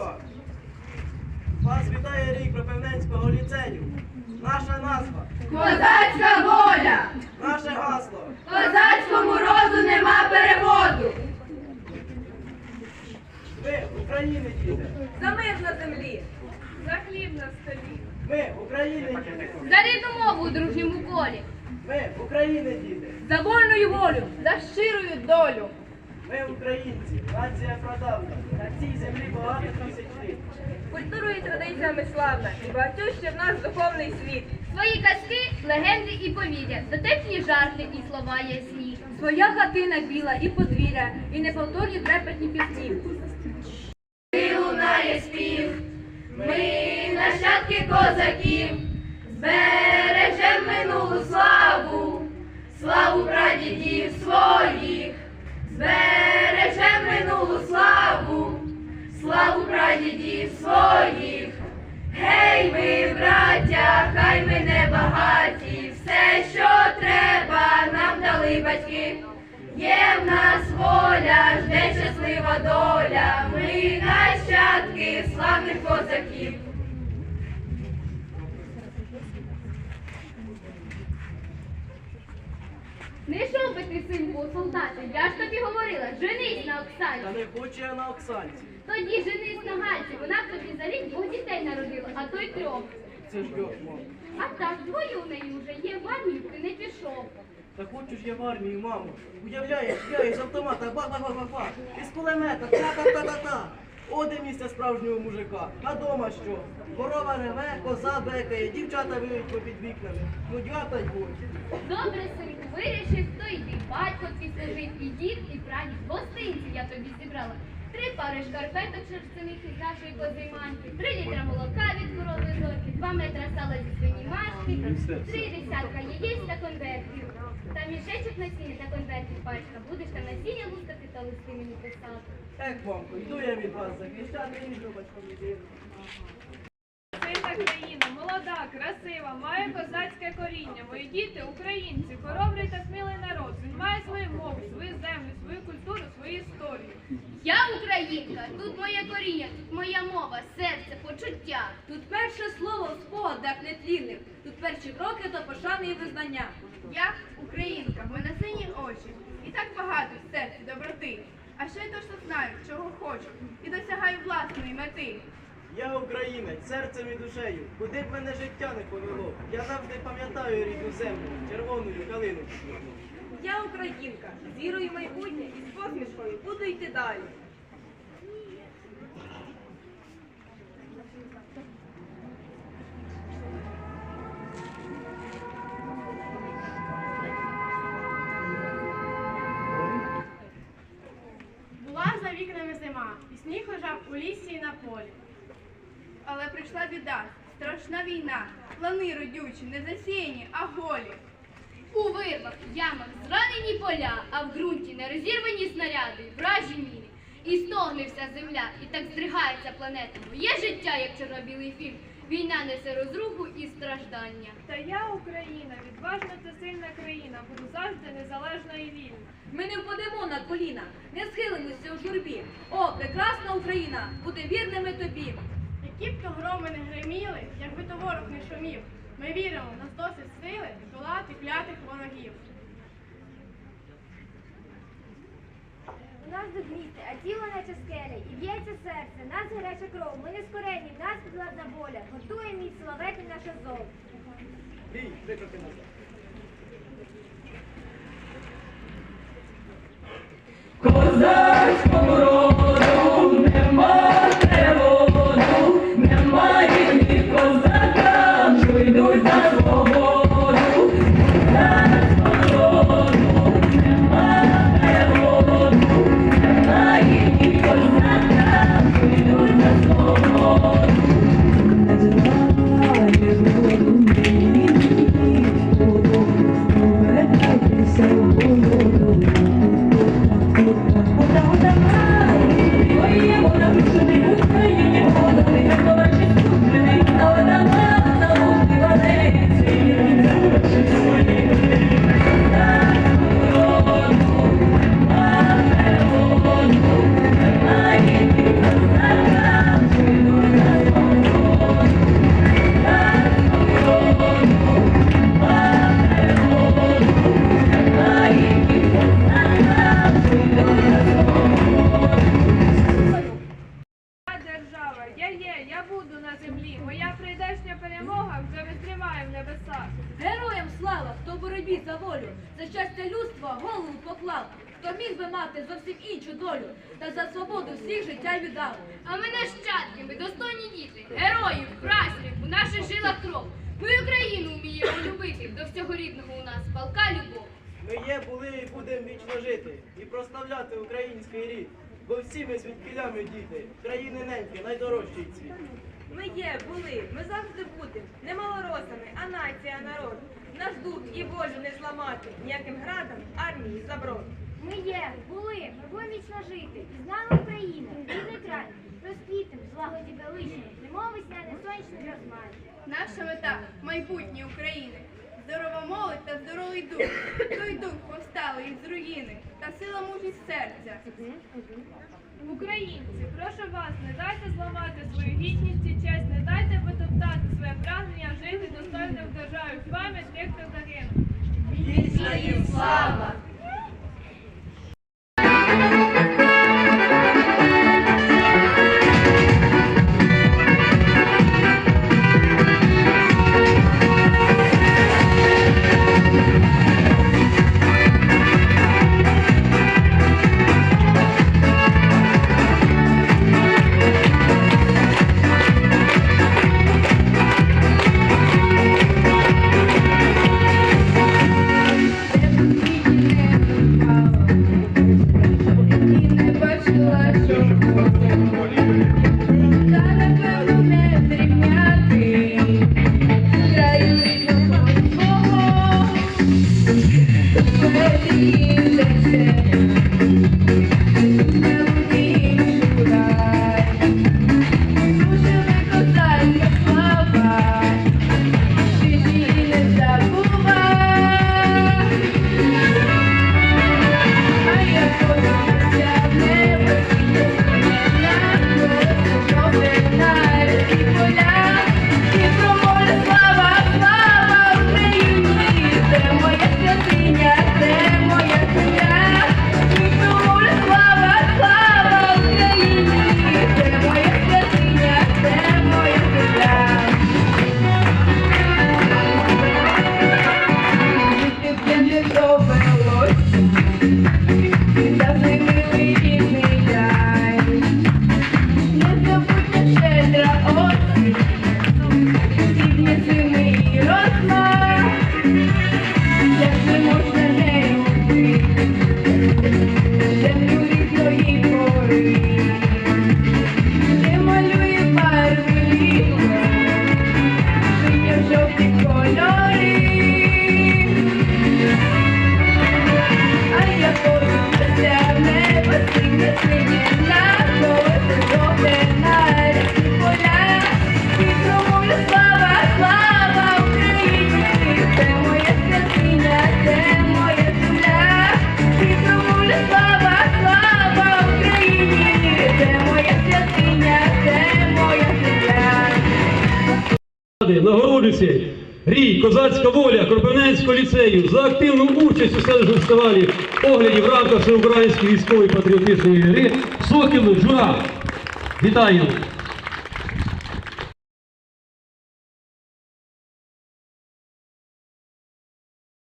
Струнко. Вас вітає рік Кропивненського ліцею. Наша назва, Козацька воля! наше гасло. Козацькому роду нема переводу! Ми, України діти. За мир на землі! За хліб на столі! Ми, України діти. За рідну мову у дружньому колі, Ми, України діти. За вольну волю! За щирою долю! Ми українці, нація прадавна. На цій землі багато тисяч літ. Культурою і традиціями славна, і багатющий в нас духовний світ. свої казки, легенди і повір'я, дотепні жарти і слова ясні. Своя хатина біла і подвір'я, і неповторні трепетні пісні. І лунає спів, ми нащадки козаків, збережем минулу славу, славу прадідів своїх, прадідів своїх. Гей, ми, браття, хай ми не багаті, все, що треба, нам дали батьки. Є в нас воля, жде щаслива доля, ми нащадки славних козаків. Не йшов би ти, синку, солдати, я ж тобі говорила, женись на Та не хочу я на Оксанці. Тоді женись на Гальці, вона тобі за рік двох дітей народила, а то й трьох. Це ж йо, мам. А так, двоє у неї вже є, в армію ти не пішов. Та хочу ж я в армію, мамо. Уявляєш, я із автомата ба-ба-ба-ба-ба, із кулемета та-та-та-та-та. О, де місце справжнього мужика. А дома що? Корова реве, коза бекає, дівчата виють попід вікнами. Ну дятать будь. Добре, синку, вирішив, то ти батько твій служить, і дід, і прадід. Гостинці я тобі зібрала. Три пари шкарпеток шерстяних із нашої козиманки, три літра молока від корови зорки, два метра сала зі свині машки, три десятка яєць та конвертів. Та мішечок насіння та конвертів пачка. Будеш там насіння лускати та листи мені писати. Ех, мамко, йду я від вас захищати і батьком людину. Сильна країна, молода, красива, має козацьке коріння. Мої діти українці, хоробрий та смілий народ. Він має свою мову, свою землю, свою культуру, свою історію. Я українка, тут моє коріння, тут моя мова, серце, почуття. Тут перше слово в спогадах нетлінних, тут перші кроки до пошани і визнання. Я українка, в мене сині очі, і так багато в серці доброти. А ще й точно знаю, чого хочу, і досягаю власної мети. Я українець, серцем і душею. Куди б мене життя не повело. Я завжди пам'ятаю рідну землю, червоною калину. Я українка, з вірою в майбутнє і з посмішкою буду йти далі. У лісі і на полі. Але прийшла біда, страшна війна, плани родючі, не засіяні, а голі. У вирвах, ямах, зранені поля, а в ґрунті нерозірвані снаряди, вражі міни. І стогне вся земля, і так здригається планета. Моє життя, як чорно-білий фільм. Війна несе розруху і страждання. Та я Україна, відважна та сильна країна, буду завжди незалежна і вільна. Ми не впадемо на коліна, не схилимося у журбі. О, прекрасна Україна, буде вірними тобі. Які б то громи не гриміли, якби то ворог не шумів. Ми віримо, в нас досить сили долати клятих ворогів. У нас місце, а тіло наче скеля, і б'ється серце, нас гаряча кров, ми не скорені, в нас підладна воля, готує мій славетний наш азов. Бій, викрути назад. Козацькому роду всіх життя віддав. А ми нащадки, ми достойні діти, героїв, пращурів, у наших жилах кров. Ми Україну вміємо любити, до всього рідного у нас палка любов. Ми є, були і будемо вічно жити, і прославляти український рід. Бо всі ми звідкилями діти, країни неньки, найдорожчий цвіт. Ми є, були, ми завжди будем. Не малоросами, а нація, народ. Наш дух і волю не зламати ніяким градом армії заброд. Ми є, були, ми будемо вічно жити. І з нами Україна, рідний край. Розквітим, злагоді величні, немов весняне сонячне розмай. Наша мета майбутнє України. Здорова молодь та здоровий дух. Той дух повсталий із руїни та сила мужність серця. Українці, прошу вас, не дайте зламати свою гідність і честь, не дайте потоптати своє прагнення жити достойно в державі. Пам'ять тих, хто загинув. Вічна їм слава! Нагороджується рій Козацька воля Кропивненського ліцею за активну участь у селищному фестивалі оглядів в рамках всеукраїнської військової патріотичної гри Сокіл Жура. Вітаю!